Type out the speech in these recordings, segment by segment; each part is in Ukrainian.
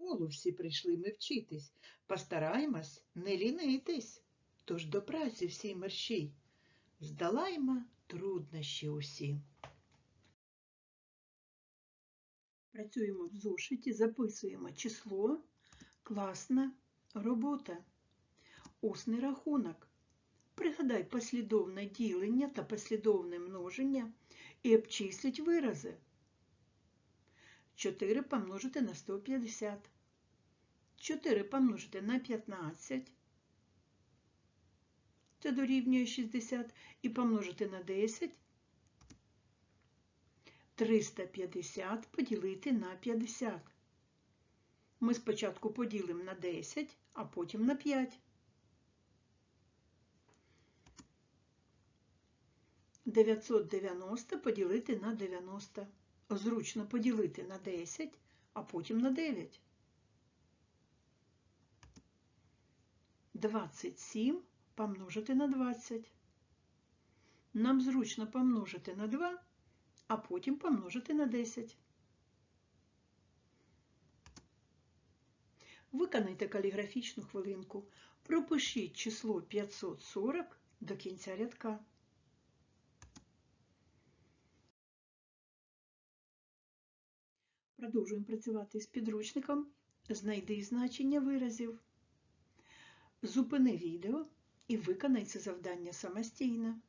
школу всі прийшли ми вчитись, постараємось не лінитись. Тож до праці всі мерщій, здолаємо труднощі усі. Працюємо в зошиті, записуємо число, класна робота, усний рахунок. Пригадай послідовне ділення та послідовне множення і обчисліть вирази. 4 помножити на 150. 4 помножити на 15. Це дорівнює 60. І помножити на 10. 350 поділити на 50. Ми спочатку поділимо на 10, а потім на 5. 990 поділити на 90. Зручно поділити на 10, а потім на 9. 27 помножити на 20. Нам зручно помножити на 2, а потім помножити на 10. Виконайте каліграфічну хвилинку. Пропишіть число 540 до кінця рядка. Продовжуємо працювати з підручником. Знайди значення виразів. Зупини відео і виконай це завдання самостійно.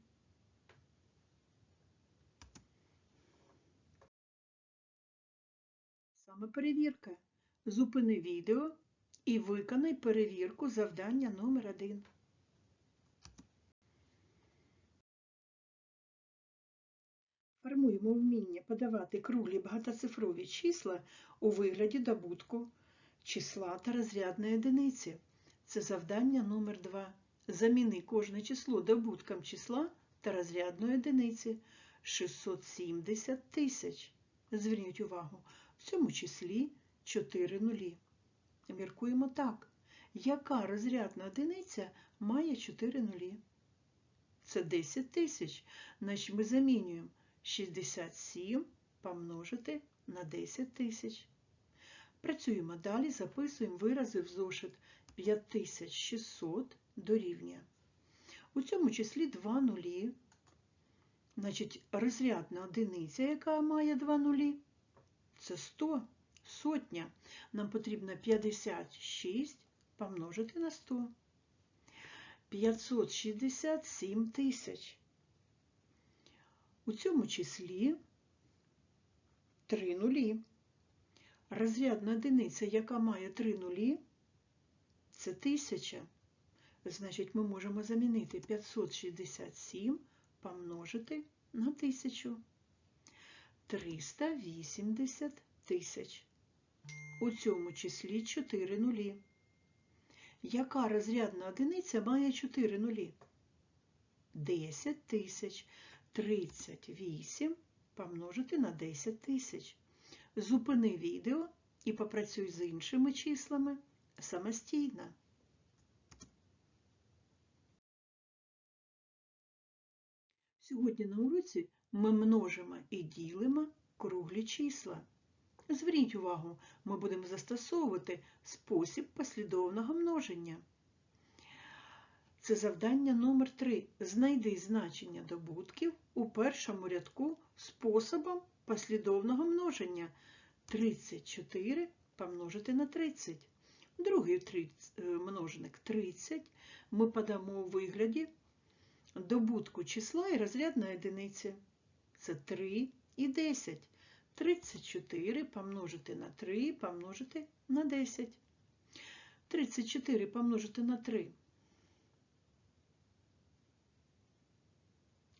Саме перевірка. Зупини відео і виконай перевірку завдання номер 1. Формуємо вміння подавати круглі багатоцифрові числа у вигляді добутку числа та розрядної одиниці. Це завдання номер 2. Заміни кожне число добутком числа та розрядної одиниці 670 тисяч. Зверніть увагу, в цьому числі 4 нулі. Міркуємо так. Яка розрядна одиниця має 4 нулі? Це 10 тисяч. Значить ми замінюємо 67 помножити на 10 тисяч. Працюємо далі, записуємо вирази в зошит 5600 дорівнює. У цьому числі 2 нулі. Значить, розрядна одиниця, яка має 2 нулі, це 100, сотня. Нам потрібно 56 помножити на 100. 567 тисяч. У цьому числі 3 нулі. Розрядна одиниця, яка має 3 нулі, це 1000. Значить, ми можемо замінити 567 помножити на 1000. 380 тисяч. У цьому числі 4 нулі. Яка розрядна одиниця має 4 нулі? 10 тисяч. 38 помножити на 10 тисяч. Зупини відео і попрацюй з іншими числами самостійно. Сьогодні на уроці ми множимо і ділимо круглі числа. Зверніть увагу, ми будемо застосовувати спосіб послідовного множення. Це завдання номер 3 Знайди значення добутків у першому рядку способом послідовного множення 34 помножити на 30. Другий множник 30 ми подамо у вигляді добутку числа і розрядної одиниці. Це 3 і 10. 34 помножити на 3 помножити на 10. 34 помножити на 3.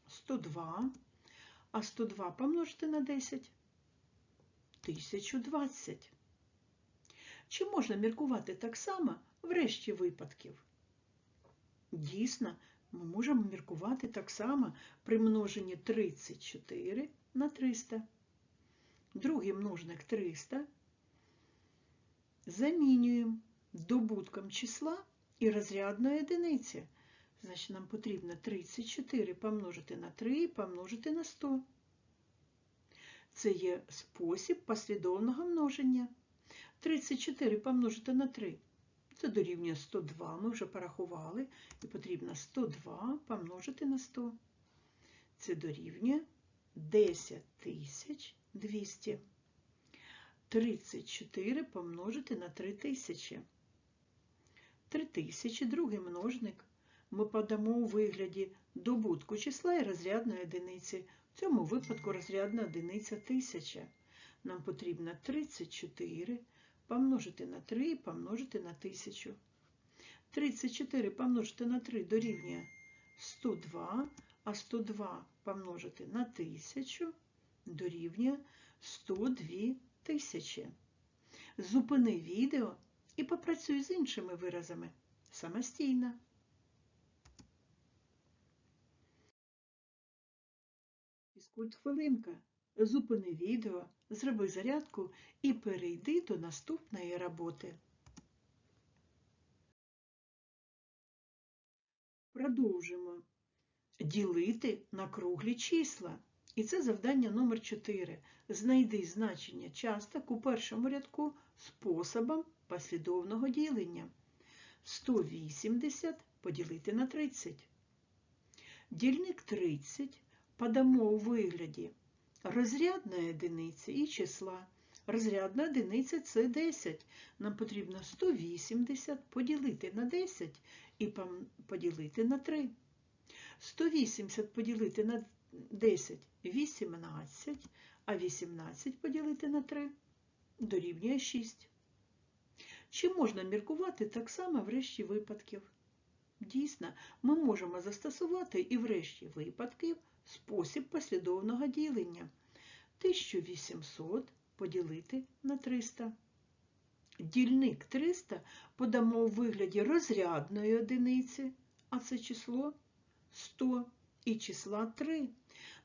102, а 102 помножити на 10 1020. Чи можна міркувати так само в решті випадків? Дійсно, ми можемо міркувати так само при множенні 34 на 300. Другий множник 300 замінюємо добутком числа і розрядної одиниці. Значить, нам потрібно 34 помножити на 3 і помножити на 100. Це є спосіб послідовного множення. 34 помножити на 3. Це дорівнює 102. Ми вже порахували. І потрібно 102 помножити на 100. Це дорівнює 10 200. 34 помножити на 3000. 3000 другий множник. Ми подамо у вигляді добутку числа і розрядної одиниці. В цьому випадку розрядна одиниця 1000. Нам потрібно 34 помножити на 3 і помножити на 1000. 34 помножити на 3 дорівнює 102, а 102 помножити на 1000 дорівнює 102 тисячі. Зупини відео і попрацюй з іншими виразами самостійно. Фізкульт хвилинка. Зупини відео, зроби зарядку і перейди до наступної роботи. Продовжимо ділити на круглі числа. І це завдання номер 4. Знайди значення часток у першому рядку способом послідовного ділення. 180 поділити на 30. Дільник 30 подамо у вигляді розрядної одиниці і числа. Розрядна одиниця це 10. Нам потрібно 180 поділити на 10 і поділити на 3. 180 поділити на 10 18, а 18 поділити на 3 дорівнює 6. Чи можна міркувати так само в решті випадків? Дійсно, ми можемо застосувати і в решті випадків спосіб послідовного ділення. 1800 поділити на 300. Дільник 300 подамо у вигляді розрядної одиниці, а це число 100 і числа 3.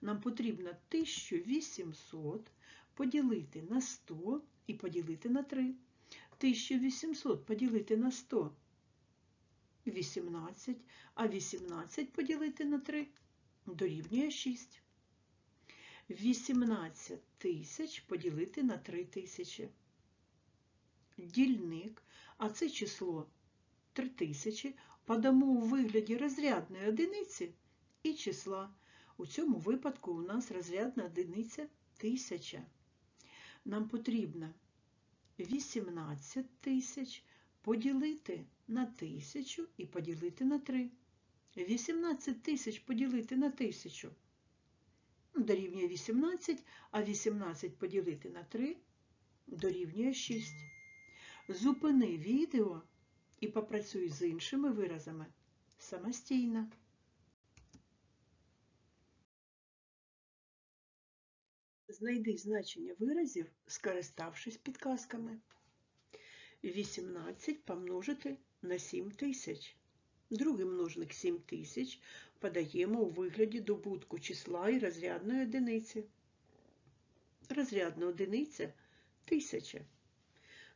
Нам потрібно 1800 поділити на 100 і поділити на 3. 1800 поділити на 100 18, а 18 поділити на 3 дорівнює 6. 18 тисяч поділити на 3 тисячі. Дільник, а це число 3000 подамо у вигляді розрядної одиниці і числа. У цьому випадку у нас розрядна одиниця 1000. Нам потрібно 18 тисяч поділити на 1000 і поділити на 3. 18 тисяч поділити на 1000 дорівнює 18, а 18 поділити на 3 дорівнює 6. Зупини відео і попрацюй з іншими виразами самостійно. Знайди значення виразів, скориставшись підказками. 18 помножити на 7 тисяч. Другий множник 7 тисяч подаємо у вигляді добутку числа і розрядної одиниці. Розрядна одиниця 1000.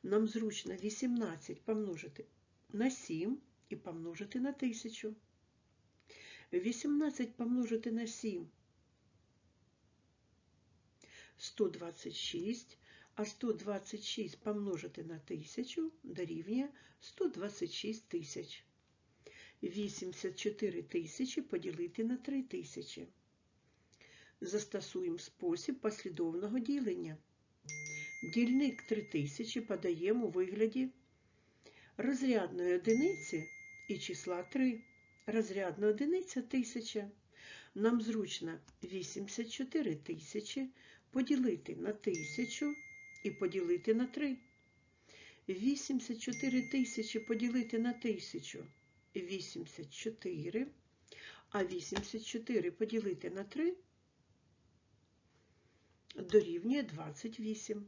Нам зручно 18 помножити на 7 і помножити на 1000. 18 помножити на 7 126, а 126 помножити на 1000 дорівнює 126 тисяч. 84 тисячі поділити на 3 тисячі. Застосуємо спосіб послідовного ділення. Дільник 3000 подаємо у вигляді розрядної одиниці і числа 3. Розрядна одиниця 1000. Нам зручно 84 тисячі поділити на 1000 і поділити на 3. 84 тисячі поділити на 1000 84, а 84 поділити на 3 дорівнює 28.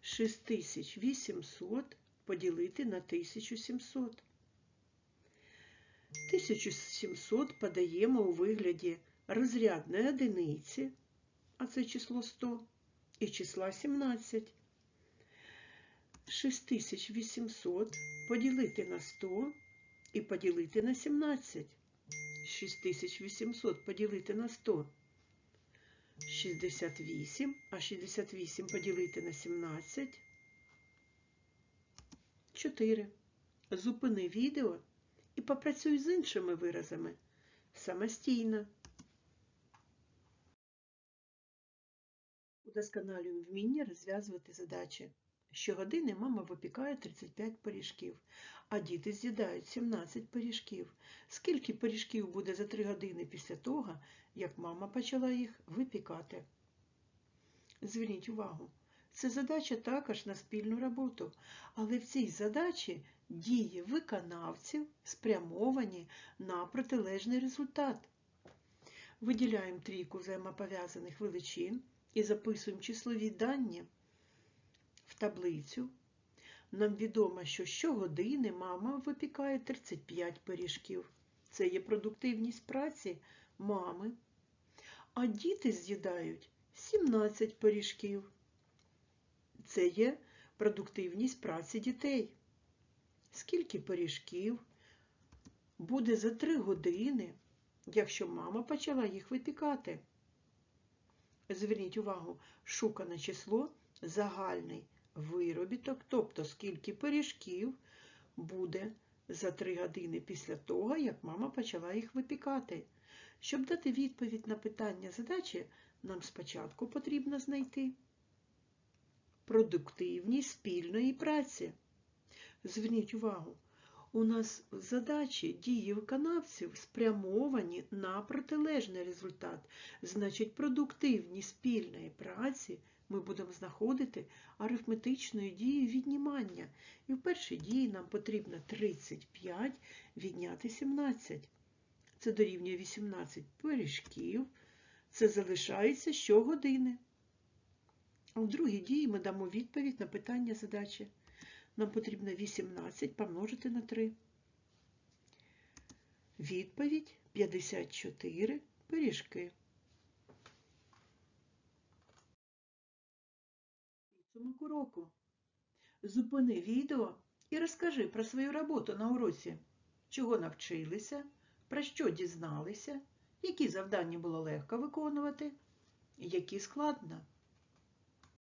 6800 поділити на 1700. 1700 подаємо у вигляді розрядної одиниці, а це число 100, і числа 17. 6800 поділити на 100 і поділити на 17. 6800 поділити на 100. 68, а 68 поділити на 17 4. Зупини відео і попрацюй з іншими виразами самостійно. Удосконалюємо вміння розв'язувати задачі. Щогодини мама випікає 35 пиріжків, а діти з'їдають 17 пиріжків. Скільки пиріжків буде за 3 години після того, як мама почала їх випікати? Зверніть увагу, це задача також на спільну роботу, але в цій задачі дії виконавців спрямовані на протилежний результат. Виділяємо трійку взаємопов'язаних величин і записуємо числові дані таблицю. Нам відомо, що щогодини мама випікає 35 пиріжків. Це є продуктивність праці мами. А діти з'їдають 17 пиріжків. Це є продуктивність праці дітей. Скільки пиріжків буде за 3 години, якщо мама почала їх випікати? Зверніть увагу, шукане число загальний виробіток, тобто скільки пиріжків буде за 3 години після того, як мама почала їх випікати. Щоб дати відповідь на питання задачі, нам спочатку потрібно знайти продуктивність спільної праці. Зверніть увагу, у нас задачі дії виконавців спрямовані на протилежний результат. Значить, продуктивність спільної праці ми будемо знаходити арифметичною дією віднімання. І в першій дії нам потрібно 35 відняти 17. Це дорівнює 18 пиріжків. Це залишається щогодини. В другій дії ми дамо відповідь на питання задачі. Нам потрібно 18 помножити на 3. Відповідь 54 пиріжки. Підсумок уроку. Зупини відео і розкажи про свою роботу на уроці. Чого навчилися, про що дізналися, які завдання було легко виконувати, які складно.